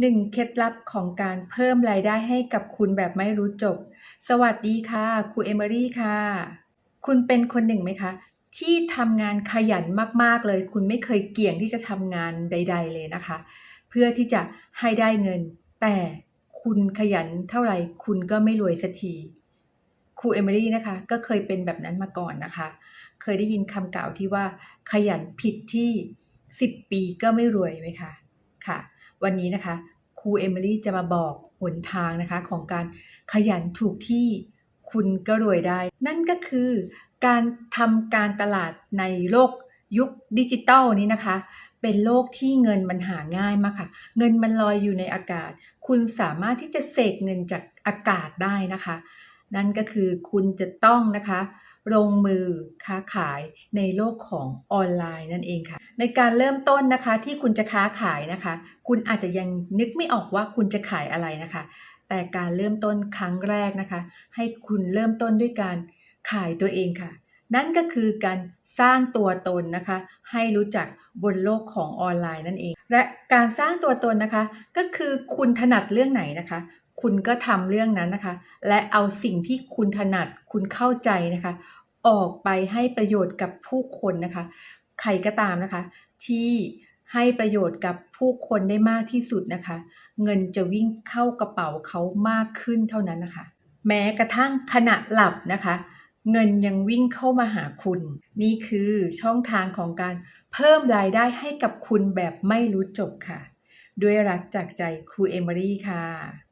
1 เคล็ดลับของการเพิ่มรายได้ให้กับคุณแบบไม่รู้จบ สวัสดีค่ะ ครูเอมิลี่ค่ะ คุณเป็นคนหนึ่งไหมคะ ที่ทำงานขยันมากๆเลย คุณไม่เคยเกี่ยงที่จะทำงานใด ๆ เลยนะคะ เพื่อที่จะให้ได้เงิน แต่คุณขยันเท่าไรคุณก็ไม่รวยสักทีครูเอมิลี่นะคะ ก็เคยเป็นแบบนั้นมาก่อนนะคะ เคยได้ยินคำกล่าวที่ว่าขยันผิดที่ 10 ปีก็ไม่รวยไหมคะค่ะ วันนี้นะคะครูเอมิลี่จะมาบอกหนทางนะคะของการขยันถูกที่คุณก็รวยได้ นั่นก็คือการทำการตลาดในโลกยุคดิจิทัลนี้นะคะ เป็นโลกที่เงินมันหาง่ายมากค่ะ เงินมันลอยอยู่ในอากาศ คุณสามารถที่จะเสกเงินจากอากาศได้นะคะ นั่นก็คือคุณจะต้องนะคะลงมือค้าขายในโลกของออนไลน์นั่นเองค่ะ ในการเริ่มต้นนะคะที่คุณจะค้าขายนะคะ คุณอาจจะยังนึกไม่ออกว่าคุณจะขายอะไรนะคะ แต่การเริ่มต้นครั้งแรกนะคะ ให้คุณเริ่มต้นด้วยการขายตัวเองค่ะ นั่นก็คือการสร้างตัวตนนะคะ ให้รู้จักบนโลกของออนไลน์นั่นเอง และการสร้างตัวตนนะคะ ก็คือคุณถนัดเรื่องไหนนะคะ คุณก็ทำเรื่องนั้นนะคะ และเอาสิ่งที่คุณถนัดคุณเข้าใจนะคะ ออกไปให้ประโยชน์กับผู้คนนะคะ ใครก็ตามนะคะ ที่ให้ประโยชน์กับผู้คนได้มากที่สุดนะคะ เงินจะวิ่งเข้ากระเป๋าเขามากขึ้นเท่านั้นนะคะ แม้กระทั่งขณะหลับนะคะ เงินยังวิ่งเข้ามาหาคุณ นี่คือช่องทางของการเพิ่มรายได้ให้กับคุณแบบไม่รู้จบค่ะ ด้วยรักจากใจครูเอมิลี่ค่ะ